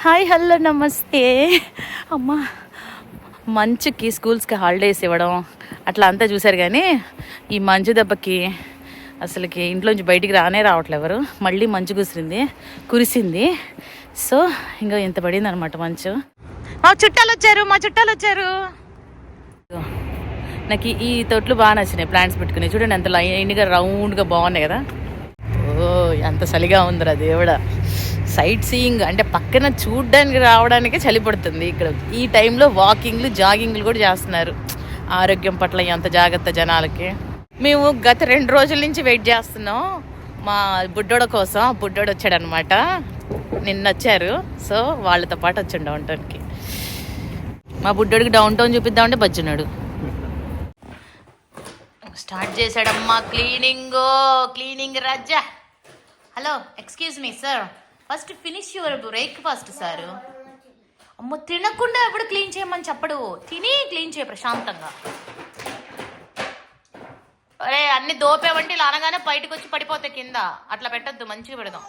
Hi hello నమస్తే. అమ్మా మంచుకి స్కూల్స్కి హాలిడేస్ ఇవ్వడం అట్లా అంతా చూశారు కానీ ఈ మంచు దెబ్బకి అసలుకి ఇంట్లోంచి బయటికి రానే రావట్లేదు ఎవరు. మళ్ళీ మంచు కుసిరింది కురిసింది. సో ఇంకా ఇంత పడింది అనమాట మంచు. మా చుట్టాలు వచ్చారు మా చుట్టాలు వచ్చారు. నాకు ఈ- తొట్లు బాగా నచ్చినాయి ప్లాంట్స్ పెట్టుకున్నాయి చూడండి ఎంత లైన్గా రౌండ్గా బాగున్నాయి కదా. ఎంత చలిగా ఉందిరా దేవుడా. సైట్ సీయింగ్ అంటే పక్కన చూడ్డానికి రావడానికే చలి పడుతుంది ఇక్కడ. ఈ టైంలో వాకింగ్లు జాగింగ్లు కూడా చేస్తున్నారు. ఆరోగ్యం పట్ల ఎంత జాగ్రత్త జనాలకి. మేము గత రెండు రోజుల నుంచి వెయిట్ చేస్తున్నాం. మా బుడ్డోడ కోసం బుడ్డోడు వచ్చాడనమాట. నిన్న వచ్చారు. సో వాళ్ళతో పాటు వచ్చి డౌన్ టౌన్కి మా బుడ్డోడికి డౌన్ టౌన్ చూపిద్దామంటే బజ్జున్నాడు. స్టార్ట్ చేశాడమ్మా cleaning cleaning Raja hello excuse me sir first finish your breakfast sir అమ్మో తినకుండా ఎప్పుడు క్లీన్ చేయమని చెప్పడు. తిని క్లీన్ చేయ ప్రశాంతంగా. అరే అన్ని దోపేవంటే ఇలా అనగానే బయటకు వచ్చి పడిపోతాయి కింద. అట్లా పెట్టద్దు మంచిగా పెడదాం.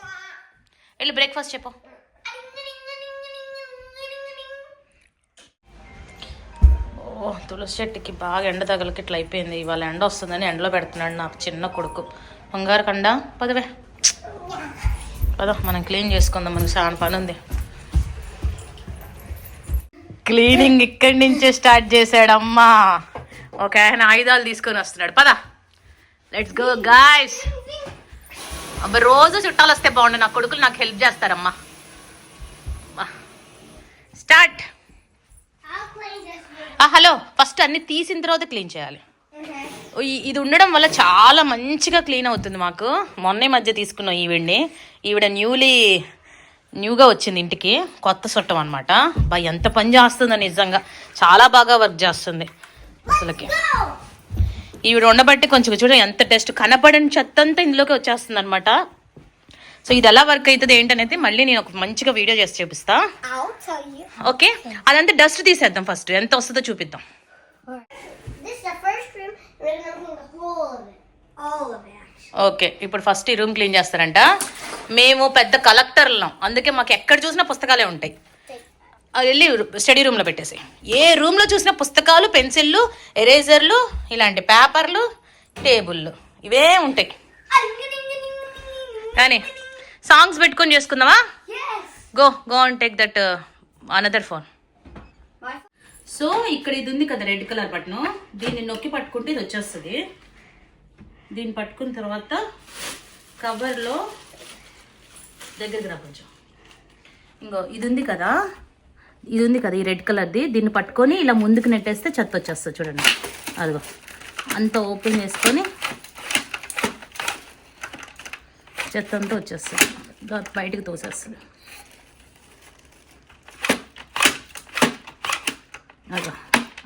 వెళ్ళి బ్రేక్ఫాస్ట్ చెప్పు. ఓ తులసి చెట్టుకి బాగా ఎండ తగలకి ఇట్లా అయిపోయింది. ఇవాళ ఎండ వస్తుందని ఎండలో పెడుతున్నాడు నాకు చిన్న కొడుకు. బంగారు కండ పదవే. పద మనం క్లీన్ చేసుకుందాం మనకి చాలా పని ఉంది క్లీనింగ్ ఇక్కడి నుంచే స్టార్ట్ చేశాడమ్మా. ఒక ఆయన ఆయుధాలు తీసుకొని వస్తున్నాడు. పద. లెట్స్ గో గాయస్ అబ్బా రోజు చుట్టాలు వస్తే బాగుండు. నా కొడుకులు నాకు హెల్ప్ చేస్తారమ్మా. స్టార్ట్ హలో ఫస్ట్ అన్ని తీసిన తర్వాత క్లీన్ చేయాలి. ఇది ఉండడం వల్ల చాలా మంచిగా క్లీన్ అవుతుంది మాకు. మొన్న మధ్య తీసుకున్నాం ఈవిడ్ని ఈవిడ న్యూలీ న్యూగా వచ్చింది ఇంటికి. కొత్త చుట్టం అనమాట బా ఎంత పని చేస్తుందో నిజంగా. చాలా బాగా వర్క్ చేస్తుంది అసలుకి. ఈవిడ ఉండబట్టి కొంచెం చూడ ఎంత టెస్ట్ కనపడని చెత్త అంతా ఇందులోకి వచ్చేస్తుంది అనమాట సో ఇది ఎలా వర్క్ అవుతుంది ఏంటనేది మళ్ళీ నేను ఒక మంచిగా వీడియో చేసి చూపిస్తా. ఓకే? అదంతా డస్ట్ తీసేద్దాం ఫస్ట్. ఎంత వస్తుందో చూపిద్దాం. ఓకే ఇప్పుడు ఫస్ట్ ఈ రూమ్ క్లీన్ చేస్తారంట. మేము పెద్ద కలెక్టర్లం. అందుకే మాకు ఎక్కడ చూసినా పుస్తకాలే ఉంటాయి. అది వెళ్ళి స్టడీ రూమ్లో పెట్టేసి ఏ రూమ్లో చూసినా పుస్తకాలు పెన్సిళ్ళు ఎరేజర్లు ఇలాంటి పేపర్లు టేబుల్లు ఇవే ఉంటాయి. కానీ సాంగ్స్ పెట్టుకొని చేసుకుందామా? Yes. Go go and take that another phone so ఇక్కడ ఇది ఉంది కదా రెడ్ కలర్ బటన్ దీన్ని నొక్కి పట్టుకుంటే ఇది వచ్చేస్తుంది. దీన్ని పట్టుకున్న తర్వాత కవర్లో దగ్గరికి రా కొంచెం. ఇంకో ఇది ఉంది కదా? ఇది ఉంది కదా ఈ రెడ్ కలర్ది? దీన్ని పట్టుకొని ఇలా ముందుకు నెట్టేస్తే చెత్త వచ్చేస్తుంది చూడండి. అదిగో అంత ఓపెన్ చేసుకొని చెత్త అంతా వచ్చేస్తుంది. బయటకు తోసేస్తుంది. అదో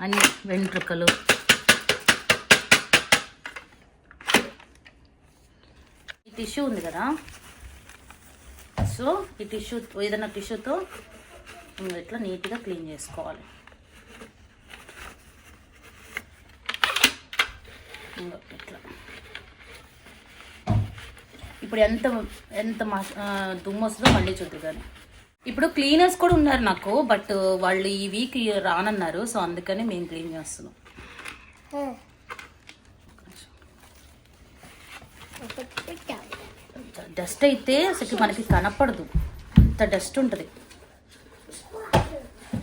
అన్ని వెంట్రుకలు టిష్యూ ఉంది కదా. సో ఈ టిష్యూ ఏదైనా టిష్యూతో ఇట్లా నీట్గా క్లీన్ చేసుకోవాలి. ఇట్లా. ఇప్పుడు ఎంత ఎంత దుమ్ము వస్తుందో మళ్ళీ చూద్దు కానీ. ఇప్పుడు క్లీనర్స్ కూడా ఉన్నారు నాకు బట్ వాళ్ళు ఈ వీక్ రానన్నారు సో అందుకని మేము క్లీన్ చేస్తున్నాం. డస్ట్ అయితే అసలు మనకి కనపడదు. అంత డస్ట్ ఉంటుంది.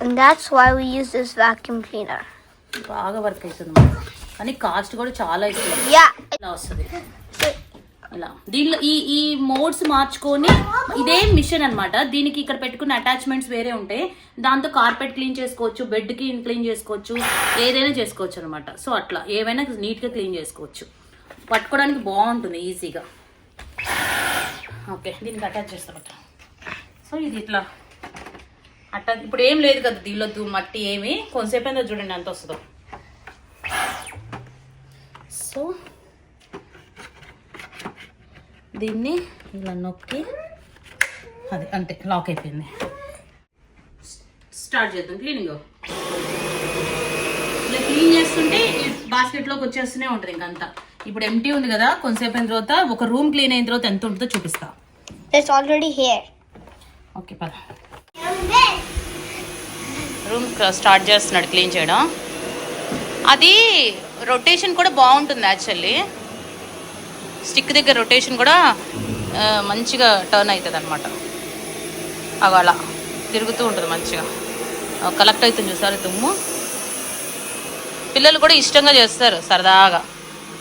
And that's why we use this vacuum cleaner. బాగా వర్క్ అవుతుంది. కానీ కాస్ట్ కూడా చాలా. ఇలా వస్తుంది. ఇలా. దీనిలో ఈ ఈ మోడ్స్ మార్చుకొని ఇదే మిషన్ అన్నమాట. దీనికి ఇక్కడ పెట్టుకున్న అటాచ్మెంట్స్ వేరే ఉంటాయి. దాంతో కార్పెట్ క్లీన్ చేసుకోవచ్చు బెడ్కి క్లీన్ చేసుకోవచ్చు ఏదైనా చేసుకోవచ్చు అనమాట సో అట్లా. ఏవైనా నీట్గా క్లీన్ చేసుకోవచ్చు. పట్టుకోవడానికి బాగుంటుంది ఈజీగా. ఓకే దీనికి అటాచ్ చేస్తామట సో ఇది ఇట్లా. అట్టా ఇప్పుడు ఏం లేదు కదా దీనిలో దు- మట్టి ఏమి. కొంతసేపు అయినా చూడండి ఎంత వస్తుందో. సో దీన్ని ఇలా నొక్కి అది అంతే లాక్ అయిపోయింది. స్టార్ట్ చేద్దాం క్లీనింగ్. ఇలా క్లీన్ చేస్తుంటే ఈ బాస్కెట్లోకి వచ్చేస్తూనే ఉంటుంది ఇంకంతా. ఇప్పుడు ఎంటీ ఉంది కదా కొంతసేపు అయిన తర్వాత ఒక రూమ్ క్లీన్ అయిన తర్వాత ఎంత ఉంటుందో చూపిస్తా. It's already here. ఓకే పద. రూమ్ స్టార్ట్ చేస్తున్నాడు క్లీన్ చేయడం. అది రొటేషన్ కూడా బాగుంటుంది యాక్చువల్లీ స్టిక్ దగ్గర రొటేషన్ కూడా మంచిగా టర్న్ అవుతుంది అనమాట అలా తిరుగుతూ ఉంటుంది మంచిగా. కలెక్ట్ అవుతుంది చూసారు దుమ్ము? పిల్లలు కూడా ఇష్టంగా చేస్తారు సరదాగా.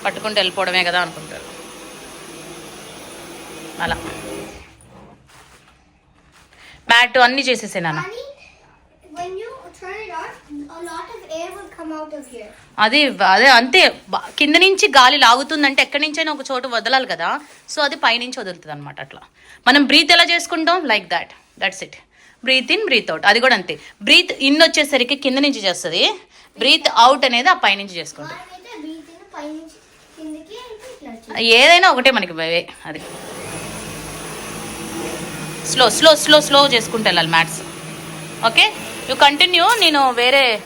పట్టుకుంటూ వెళ్ళిపోవడమే కదా అనుకుంటారు. అలా. మ్యాట్ అన్నీ చేసేసాను. అది అదే అంతే. కింద నుంచి గాలి లాగుతుందంటే ఎక్కడి నుంచైనా ఒక చోటు వదలాలి కదా. సో అది పైనుంచి వదులుతుంది అనమాట అట్లా. మనం బ్రీత్ ఎలా చేసుకుంటాం? Like that that's it breathe in breathe out అది కూడా అంతే. బ్రీత్ ఇన్ వచ్చేసరికి కింద నుంచి చేస్తుంది. బ్రీత్ అవుట్ అనేది ఆ పైనుంచి చేసుకుంటాం మనమైతే బ్రీతింగ్ పైనుంచి కిందకి అయితే ఇట్లా వచ్చింది. ఏదైనా ఒకటే మనకి భయమే అది. స్లో స్లో స్లో స్లో చేసుకుంటూ వెళ్ళాలి మ్యాథ్స్ ఓకే యు కంటిన్యూ నేను వేరే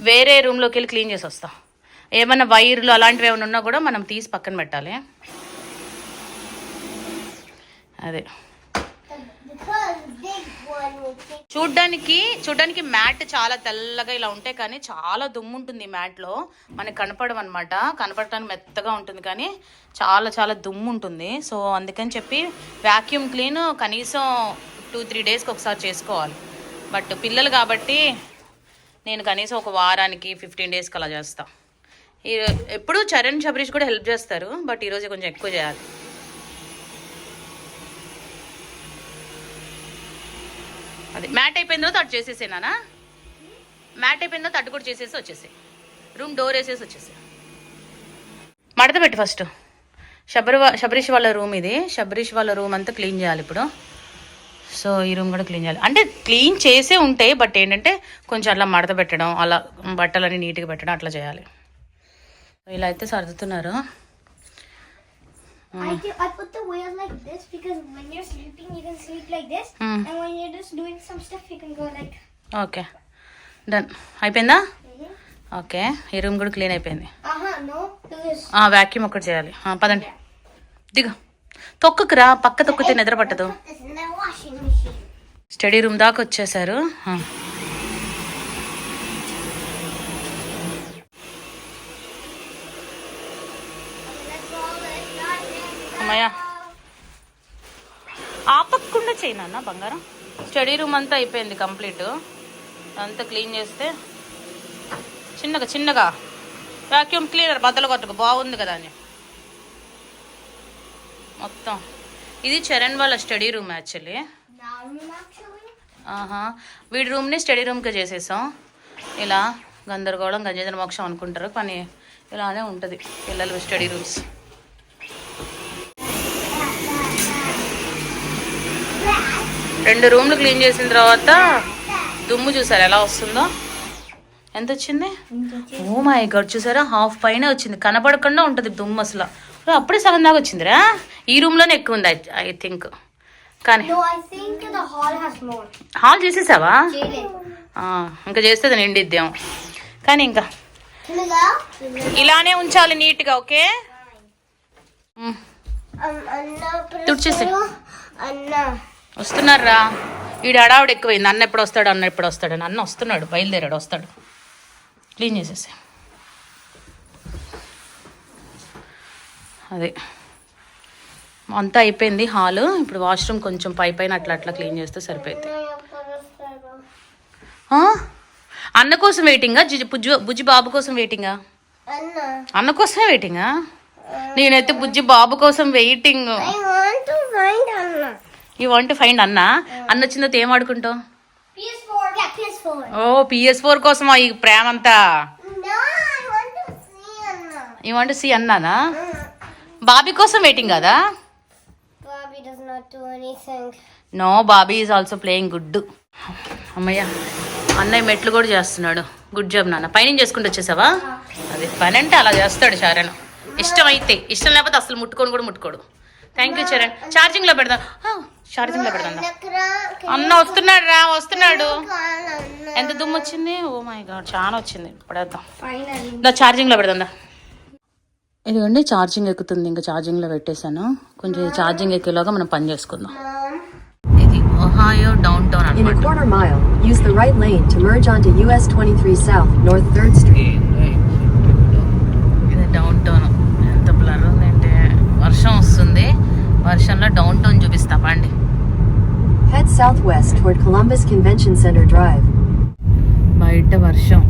వేరే రూమ్లోకి వెళ్ళి క్లీన్ చేసి వస్తా. ఏమైనా వైర్లు అలాంటివి ఏమైనా ఉన్నా కూడా మనం తీసి పక్కన పెట్టాలి. అదే. చూడ్డానికి చూడ్డానికి మ్యాట్ చాలా తెల్లగా ఇలా ఉంటాయి కానీ చాలా దుమ్ము ఉంటుంది మ్యాట్లో మనకి కనపడవు అనమాట కనపడటానికి మెత్తగా ఉంటుంది కానీ చాలా చాలా దుమ్ము ఉంటుంది. సో అందుకని చెప్పి వ్యాక్యూమ్ క్లీన్ కనీసం టూ త్రీ డేస్కి ఒకసారి చేసుకోవాలి. బట్ పిల్లలు కాబట్టి నేను కనీసం ఒక వారానికి ఫిఫ్టీన్ డేస్కి అలా చేస్తాను ఈ ఎప్పుడు చరణ్ శబరీష్ కూడా హెల్ప్ చేస్తారు. బట్ ఈరోజు కొంచెం ఎక్కువ చేయాలి. అది. మ్యాట్ అయిపోయిన తర్వాత అటు చేసేసేనా మ్యాట్ అయిపోయిన తర్వాత అటు కూడా చేసేసి వచ్చేసి. రూమ్ డోర్ వేసేసి వచ్చేసి. మడత పెట్టి ఫస్ట్. శబరి శబరీష్ వాళ్ళ రూమ్ ఇది. శబరీష్ వాళ్ళ రూమ్ అంతా క్లీన్ చేయాలి ఇప్పుడు. సో ఈ రూమ్ కూడా క్లీన్ చేయాలి. అంటే క్లీన్ చేసే ఉంటాయి బట్ ఏంటంటే కొంచెం అట్లా మడత పెట్టడం అలా బట్టలన్నీ నీట్గా పెట్టడం అట్లా చేయాలి. ఇలా అయితే సర్దుతున్నారు. I do. I put the wheel like this because when you're sleeping, you can sleep like this, Hmm. and when you're just doing some stuff, you can go like. Okay done అయిపోయిందా Mhm. Okay ఈ room కూడా clean అయిపోయింది Uh. Vacuum ఒకటి చేయాలి పదండి దిగు తొక్కుకురా పక్క తొక్కితే నిద్ర పట్టదు. స్టడీ రూమ్ దాకా వచ్చేసారు అమ్మయ్య ఆపకుండా చేయనన్న బంగారం. స్టడీ రూమ్ అంతా అయిపోయింది కంప్లీట్. అంతా క్లీన్ చేస్తే చిన్నగా చిన్నగా. వ్యాక్యూమ్ క్లీనర్ బద్దలు కొట్టకు బాగుంది కదా అని. మొత్తం. ఇది చరణ్ వాళ్ళ స్టడీ రూమ్ యాక్చువల్లీ. ఆహా. వీడి రూమ్ని స్టడీ రూమ్కి చేసేసాం. ఇలా గందరగోళం గంజేంద్ర మోక్షం అనుకుంటారు. కానీ ఇలానే ఉంటుంది పిల్లలు స్టడీ రూమ్స్. రెండు రూమ్లు క్లీన్ చేసిన తర్వాత దుమ్ము చూసారు ఎలా వస్తుందో? ఎంత వచ్చింది? ఓ మై గడ్ చూసారా? హాఫ్ పైన వచ్చింది. కనపడకుండా ఉంటుంది దుమ్ము అసలు. అప్పుడే సగం దాకా వచ్చిందిరా? ఈ రూమ్లోనే ఎక్కువ ఉంది ఐ థింక్. కానీ. హాల్ చేసేసావా? ఇంకా చేస్తే నిండిద్దాం కానీ ఇంకా? ఇలానే ఉంచాలి నీట్గా ఓకే? Um. తుడిచేసి. Anna. వస్తున్నారా వీడు హడావుడు ఎక్కువైంది. అన్న ఎప్పుడు వస్తాడు అన్న ఎప్పుడు వస్తాడు అన్న వస్తున్నాడు బయలుదేరాడు వస్తాడు. క్లీన్ చేసేసి. అదే. అంతా అయిపోయింది హాలు. ఇప్పుడు వాష్రూమ్ కొంచెం పై పైన అట్లా అట్లా క్లీన్ చేస్తే సరిపోయింది అన్న కోసం వెయిటింగా? జిజి బుజ్జి బుజ్జి బాబు కోసం వెయిటింగా? అన్న కోసమే వెయిటింగా? నేనైతే బుజ్జి బాబు కోసం వెయిటింగ్. ఈ వాంట్ ఫైండ్ అన్న అన్న తర్వాత ఏం ఆడుకుంటావు? PS4. Yeah, PS4. ఓ పిఎస్ ఫోర్ కోసం ఈ ప్రేమ అంతా. ఈ వాంట్ సి అన్నానా బాబీ కోసం వెయిటింగ్ కదా. No Bobby is also playing good అమ్మయ్య అన్నయ్య మెట్లు కూడా చేస్తున్నాడు. గుడ్ జాబ్ నాన్న. పైన చేసుకుంటూ వచ్చేసావా? అది పని అంటే అలా చేస్తాడు చరణ్ ఇష్టం అయితే ఇష్టం లేకపోతే అసలు ముట్టుకొని కూడా ముట్టుకోడు. థ్యాంక్ యూ చరణ్ ఛార్జింగ్లో పెడదాం ఛార్జింగ్లో పెడదాం దా. అన్న వస్తున్నాడు రా వస్తున్నాడు ఎంత దుమ్ము వచ్చింది ఓ మై గాడ్ చాలా వచ్చింది పడేద్దాం. దా ఛార్జింగ్లో పెడదాం దా ఇదిగోండి ఛార్జింగ్ ఎక్కుతుంది ఇంకా ఛార్జింగ్లో పెట్టేశాను కొంచెం ఛార్జింగ్ ఎక్కేలాగా మనం పని చేసుకుందాం. ఇది oh, Ohio downtown In a అనమాట quarter mile, use the right lane to merge onto US 23 South, North 3rd Street. ఇది డౌన్ టౌన్ ఎంత బ్లర్ ఉందంటే వర్షం వస్తుంది వర్షంలో డౌన్ టౌన్ చూపిస్తా పండి. Head southwest toward Columbus Convention Center Drive. బయట వర్షం.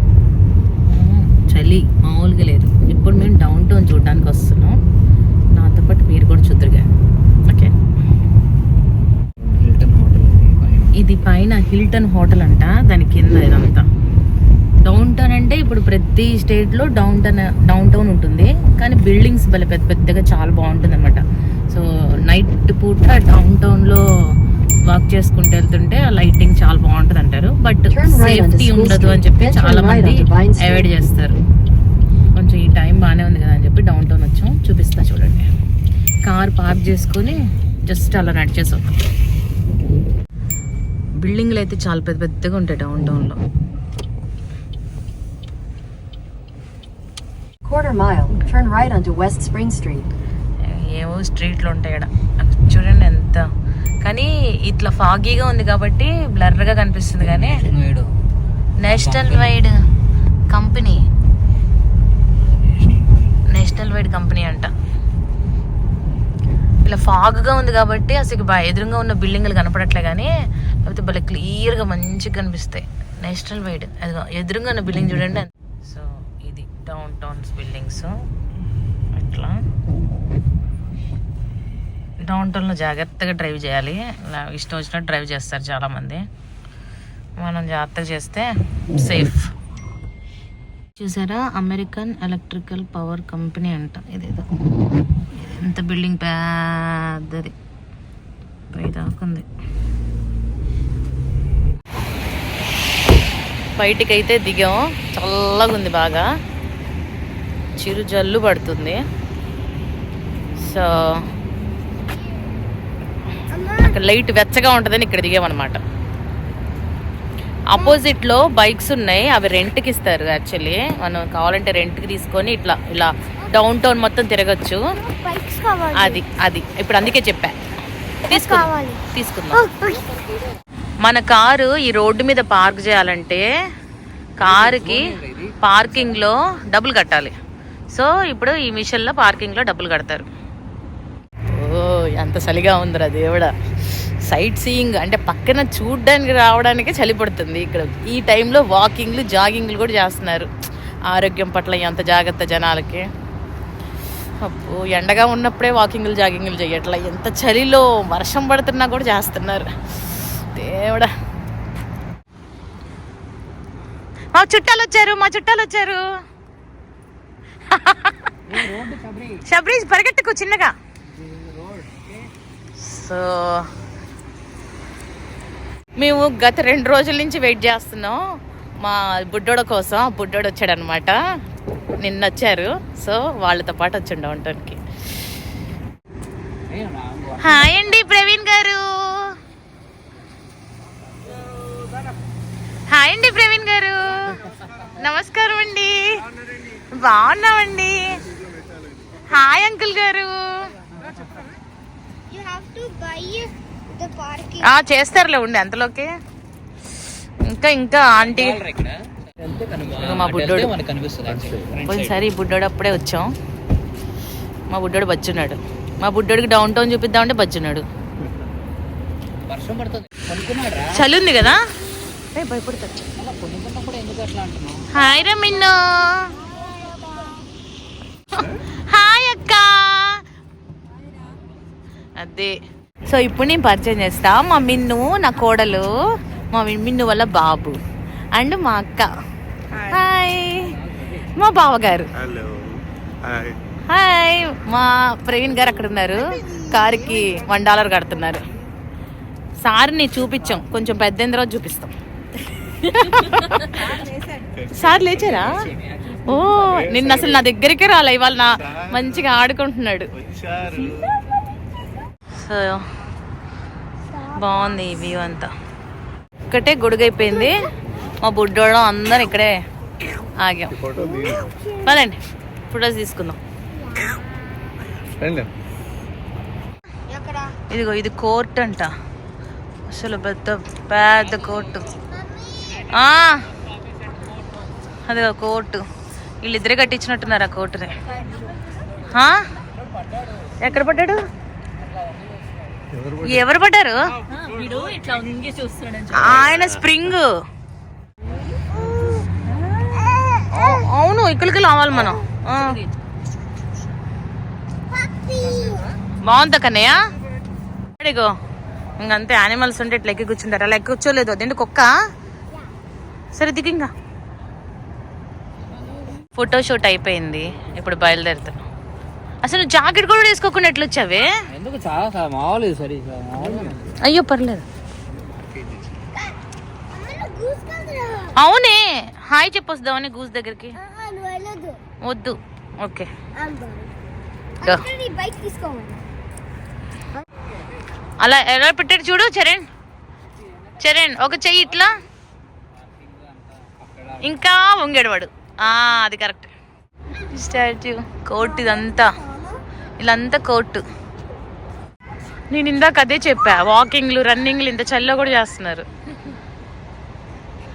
చలి మామూలుగా లేదు. ఇప్పుడు మేము డౌన్ టౌన్ చూడడానికి వస్తున్నాం. నాతో పాటు మీరు కూడా చూద్దరుగా. ఓకే. ఇది పైన హిల్టన్ హోటల్ అంట దాని కింద ఇదంతా. డౌన్ టౌన్ అంటే ఇప్పుడు ప్రతి స్టేట్లో డౌన్ టౌన్ డౌన్ టౌన్ ఉంటుంది. కానీ బిల్డింగ్స్ భలే పెద్ద పెద్దగా చాలా బాగుంటుంది అనమాట సో నైట్ పూట డౌన్ టౌన్లో వాక్ చేసుకుంటూ వెళ్తుంటే ఆ లైటింగ్ చాలా బాగుంటుంది అంటారు. బట్ సేఫ్టీ ఉండదు అని చెప్పి చాలా మంది. అవాయిడ్ చేస్తారు. కొంచెం ఈ టైం బాగానే ఉంది కదా అని చెప్పి డౌన్ టౌన్ వచ్చాం. చూపిస్తా చూడండి. కార్ పార్క్ చేసుకొని జస్ట్ అలా నడిచేసాం. బిల్డింగ్లు అయితే చాలా పెద్ద పెద్దగా ఉంటాయి డౌన్ టౌన్లో Quarter mile, turn right onto West Spring Street. ఏవో స్ట్రీట్లు ఉంటాయి ఈడ. చూడండి ఎంత. కానీ ఇట్లా ఫాగీగా ఉంది కాబట్టి బ్లర్గా కనిపిస్తుంది కానీ nationwide company nationwide company అంట. ఇలా ఫాగ్గా ఉంది కాబట్టి అసలు ఎదురుగా ఉన్న బిల్డింగ్లు కనపడట్లే కానీ లేకపోతే భలే క్లియర్గా మంచిగా కనిపిస్తాయి. నేషనల్ వైడ్ ఎదురుగా ఉన్న బిల్డింగ్ చూడండి. సో ఇది డౌన్ టౌన్స్ బిల్డింగ్స్ ఇట్లా డౌన్ టౌన్లో జాగ్రత్తగా డ్రైవ్ చేయాలి. ఇష్టం వచ్చినట్టు డ్రైవ్ చేస్తారు చాలామంది. మనం జాగ్రత్తగా చేస్తే సేఫ్. చూసారా? అమెరికన్ ఎలక్ట్రికల్ పవర్ కంపెనీ అంట. ఇదేదో. ఎంత బిల్డింగ్ పెద్దది. పైదాకుంది బయటికైతే దిగాం. చల్లగా ఉంది బాగా. చిరు జల్లు పడుతుంది. సో అక్కడ లైట్ వెచ్చగా ఉంటుందని ఇక్కడ దిగామన్నమాట. ఆపోజిట్లో బైక్స్ ఉన్నాయి అవి రెంట్కి ఇస్తారు యాక్చువల్లీ. మనం కావాలంటే రెంట్కి తీసుకొని ఇట్లా ఇలా డౌన్ టౌన్ మొత్తం తిరగచ్చు. బైక్స్ కావాలి. అది అది. ఇప్పుడు అందుకే చెప్పా. తీసుకుందాం. కావాలి. తీసుకుందాం. మన కారు ఈ రోడ్డు మీద పార్క్ చేయాలంటే కారుకి పార్కింగ్లో డబ్బులు కట్టాలి. సో ఇప్పుడు ఈ మిషన్లో పార్కింగ్లో డబ్బులు కడతారు. ఓ ఎంత చలిగా ఉందిరా దేవుడా. సైట్ సీయింగ్ అంటే పక్కన చూడ్డానికి రావడానికి చలి పడుతుంది ఇక్కడ. ఈ టైంలో వాకింగ్లు జాగింగ్లు కూడా చేస్తున్నారు. ఆరోగ్యం పట్ల ఎంత జాగ్రత్త జనాలకి. అబ్బో ఎండగా ఉన్నప్పుడే వాకింగ్లు జాగింగ్లు చేయట్లా ఎంత చలిలో వర్షం పడుతున్నా కూడా చేస్తున్నారు. దేవుడా. మా చుట్టాలు వచ్చారు మా చుట్టాలు వచ్చారు. షబ్రీజ్ పరిగెట్టుకు చిన్నగా. సో మేము గత రెండు రోజుల నుంచి వెయిట్ చేస్తున్నాం. మా బుడ్డోడ కోసం ఆ బుడ్డోడు వచ్చాడు అనమాట నిన్న వచ్చారు. సో వాళ్ళతో పాటు వచ్చిండ ఉండటానికి. హాయ్ అండి ప్రవీణ్ గారు. హాయ్ అండి ప్రవీణ్ గారు. నమస్కారం అండి. బాగున్నామండి. హాయ్ అంకుల్ గారు. యు హావ్ టు బై ఆ చేస్తారులే ఉండి అంతలోకి. ఇంకా ఇంకా ఆంటీ. మా బుడ్డోడు పోయినసారి ఈ బుడ్డోడు అప్పుడే వచ్చాం. మా బుడ్డోడు బజ్జున్నాడు మా బుడ్డోడికి డౌన్ టౌన్ చూపిద్దామంటే బజ్జున్నాడు వర్షం పడుతుంది. కొనుక్కున్నాడా చలి ఉంది కదా హాయ్ రా మిన్ను. హాయ్ అక్క. అదే. సో ఇప్పుడు నేను పరిచయం చేస్తా. మా మిన్ను నా కోడలు మా మిన్ను వల్ల బాబు అండ్ మా అక్క. హాయ్ మా బావగారు. హలో హాయ్ మా ప్రవీణ్ గారు అక్కడ ఉన్నారు. కారుకి వన్ డాలర్ కడుతున్నారు. సార్ని చూపించాం. కొంచెం పెద్ద తర్వాత చూపిస్తాం. సార్ లేచారా? ఓ నిన్న అసలు నా దగ్గరికి రాలే. ఇవాళ నా మంచిగా ఆడుకుంటున్నాడు. సో బాగుంది ఈ వ్యూ అంతా. ఒక్కటే గొడుగైపోయింది. మా బుడ్డోళ్ళం అందరం ఇక్కడే ఆగాం. పదండి ఫొటోస్ తీసుకుందాం. ఇదిగో ఇది కోర్ట్ అంట. అసలు పెద్ద పెద్ద కోర్టు. ఆ, అదిగో కోర్టు. వీళ్ళిద్దరే కట్టించినట్టున్నారు ఆ కోర్టుని? ఎక్కడ పడ్డాడు? ఎవరు పడ్డారు? ఆయన స్ప్రింగ్. అవు- అవును ఇక్కడికి రావాలి మనం. బాగుందా కన్నయ్య అడిగో ఇంకంతే యానిమల్స్ ఉంటే ఇట్లా ఎక్కి కూర్చుంటారు. అలా ఎక్కి కూర్చోలేదు అదేంటి కుక్క? సరే దిగు ఇంకా. ఫోటో షూట్ అయిపోయింది. ఇప్పుడు బయలుదేరుతా. అసలు జాకెట్ కూడా వేసుకోకుండా ఎట్లా వచ్చావే ఎందుకు చాలా సార్ మామూలు సరే మామూలు అయ్యో పర్లేదు. అవునే హాయ్ చెప్పొస్తామని గూస్ దగ్గరికి? వద్దు ఓకే. అలా ఎలా పెట్టాడు చూడు చరణ్. చరణ్ ఒక చెయ్యి ఇట్లా. ఇంకా వంగాడు వాడు. ఆ, అది కరెక్ట్. స్టాచ్యూ కోర్టు ఇదంతా ఇలాంతా కోర్టు. నేను ఇందాక అదే చెప్పా వాకింగ్లు రన్నింగ్లు ఇంత చల్లో కూడా చేస్తున్నారు.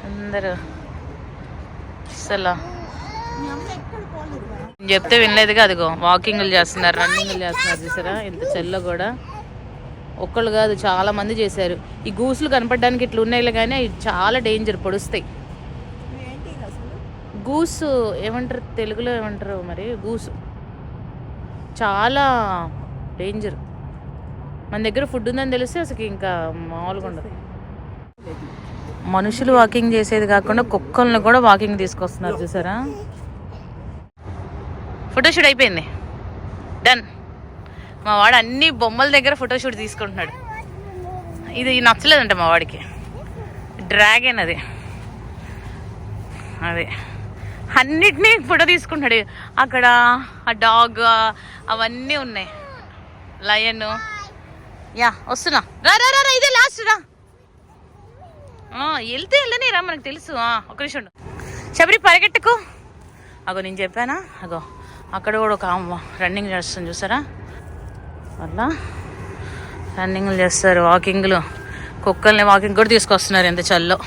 అందరూ. అసలు చెప్తే వినలేదుగా అదిగో వాకింగ్లు చేస్తున్నారు రన్నింగ్లు చేస్తున్నారు చూసారా? ఇంత చెల్లో కూడా. ఒక్కళ్ళు కాదు చాలా మంది చేశారు. ఈ గూసులు కనపడడానికి ఇట్లా ఉన్నాయి కానీ అవి చాలా డేంజర్ పొడుస్తాయి. గూసు ఏమంటారు తెలుగులో ఏమంటారు మరి? గూసు. చాలా డేంజర్ మన దగ్గర ఫుడ్ ఉందని తెలిస్తే అసలు ఇంకా మామూలుగా ఉండదు. మనుషులు వాకింగ్ చేసేది కాకుండా కుక్కల్ని కూడా వాకింగ్ తీసుకొస్తున్నారు చూసారా? ఫోటోషూట్ అయిపోయింది. డన్ మా వాడు అన్ని బొమ్మల దగ్గర ఫోటోషూట్ తీసుకుంటున్నాడు. ఇది నచ్చలేదంట మా వాడికి. డ్రాగన్ అది. అదే. అన్నిటినీ ఫోటో తీసుకుంటున్నాడు. అక్కడ ఆ డాగ్ అవన్నీ ఉన్నాయి. లయన్. యా వస్తున్నా. రా రా రా ఇదే లాస్ట్ రా. వెళ్తే వెళ్ళని రా మనకు తెలుసు. ఆ, ఒక నిమిషం శబరి పరిగెట్టుకు. అగో నేను చెప్పానా? అగో అక్కడ కూడా ఒక అమ్మ రన్నింగ్ చేస్తుంది చూసారా? వల్ల రన్నింగ్లు చేస్తారు వాకింగ్లు కుక్కల్ని వాకింగ్ కూడా తీసుకొస్తున్నారు ఎంత చల్లో.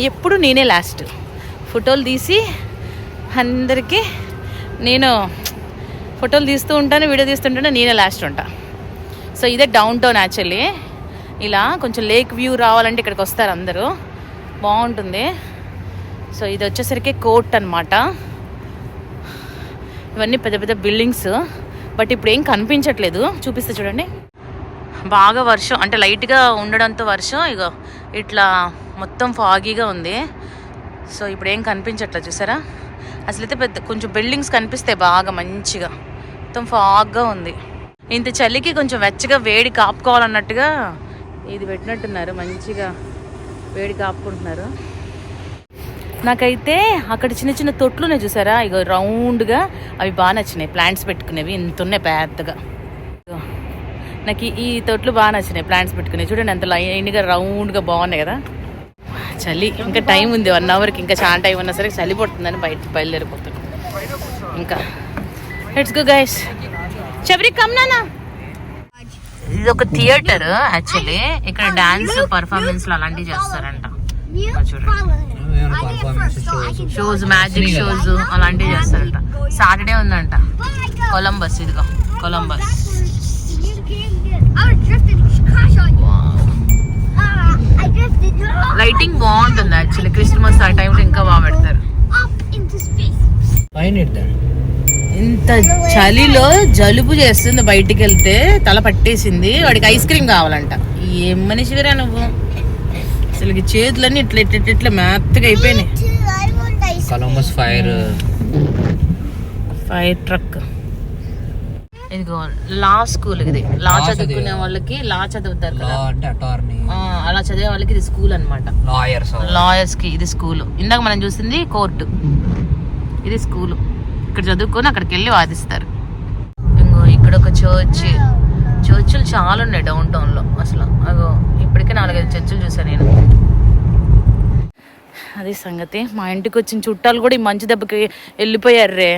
ఎప్పుడు నేనే లాస్ట్ ఫోటోలు తీసి అందరికీ నేను ఫోటోలు తీస్తూ ఉంటాను వీడియో తీస్తుంటాను నేనే లాస్ట్ ఉంటా. సో ఇదే డౌన్ టౌన్ యాక్చువల్లీ ఇలా కొంచెం లేక్ వ్యూ రావాలంటే ఇక్కడికి వస్తారు అందరూ. బాగుంటుంది. సో ఇది వచ్చేసరికి కోర్ట్ అన్నమాట. ఇవన్నీ పెద్ద పెద్ద బిల్డింగ్స్ బట్ ఇప్పుడు ఏం కనిపించట్లేదు. చూపిస్తే చూడండి. బాగా వర్షం అంటే లైట్గా ఉండడంతో వర్షం ఇగో ఇట్లా మొత్తం ఫాగీగా ఉంది. సో ఇప్పుడు ఏం కనిపించట్లేదు చూసారా? అసలైతే పెద్ద కొంచెం బిల్డింగ్స్ కనిపిస్తాయి బాగా మంచిగా. మొత్తం ఫాగ్గా ఉంది. ఇంత చలికి కొంచెం వెచ్చగా వేడి కాపుకోవాలన్నట్టుగా ఇది పెట్టినట్టున్నారు. మంచిగా వేడి కాపుకుంటున్నారు. నాకైతే అక్కడ చిన్న చిన్న తొట్లు ఉన్నాయి చూసారా? ఇగో రౌండ్గా అవి బాగా నచ్చినాయి. ప్లాంట్స్ పెట్టుకునేవి. ఇంత ఉన్నాయి పెద్దగా. నాకు ఈ- ఈ తొట్లు బాగా నచ్చినాయి. ప్లాంట్స్ పెట్టుకునేవి. చూడండి ఎంత లైన్గా రౌండ్గా బాగున్నాయి కదా. చలి. ఇంకా టైం ఉంది వన్ అవర్కి ఇంకా చాలా టైం ఉన్నా సరే చలి పడుతుందని బయట బయలుదేరిపోతాను ఇంకా. లెట్స్ గో గైస్ శబరి కమ్నానా ఇది ఒక థియేటర్ యాక్చువల్లీ ఇక్కడ డాన్స్ పర్ఫార్మెన్స్ అలాంటివి చేస్తారంట. Oh, షోస్ మ్యాజిక్ షోస్ అలాంటివి చేస్తారంట. సాటర్డే ఉందంట. కొలంబస్ ఇదిగో. కొలంబస్ లైటింగ్ బాగుంటుంది యాక్చువల్లీ క్రిస్మస్ ఆ టైంలో ఇంకా బాగా పెడతారు. ఇంత చలిలో జలుబు చేస్తుంది బయటికి వెళ్తే తల పట్టేసింది. వాడికి ఐస్ క్రీమ్ కావాలంట. ఏం మనిషివిరా నువ్వు? అసలు చేతులన్నీ ఇట్లా ఇట్లా ఇట్లా ఇట్లా మెత్తగా అయిపోయినాయి. కొలంబస్ ఫైర్ ఫైర్ ట్రక్ ఇదిగో లా స్కూల్ ఇది లా చదువుకునే చదివా. వాళ్ళకి లా చదువుతారు లా కదా అంటే అటార్నీ ఆ, అలా చదివే వాళ్ళకి ఇది స్కూల్ అన్నమాట. లాయర్స్ లాయర్స్కి ఇది స్కూల్ ఇందాక మనం చూసింది కోర్టు ఇది స్కూల్ ఇక్కడ చదువుకొని అక్కడికి వెళ్ళి వాదిస్తారు. ఇంకో ఇక్కడ ఒక చర్చ్ చర్చిలు చాలా ఉన్నాయి డౌన్ టౌన్లో అసలు. అగో ఇప్పటికే నాలుగైదు చర్చిలు చూసాను నేను. అది సంగతి. మా ఇంటికి వచ్చిన చుట్టాలు కూడా ఈ మంచి దెబ్బకి వెళ్ళిపోయారు రే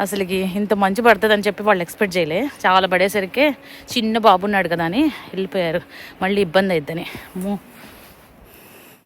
అసలుకి ఇంత మంచి పడుతుంది అని చెప్పి వాళ్ళు ఎక్స్పెక్ట్ చేయలే. చాలా పడేసరికి చిన్న బాబు ఉన్నాడు కదా అని వెళ్ళిపోయారు. మళ్ళీ ఇబ్బంది అవుద్దని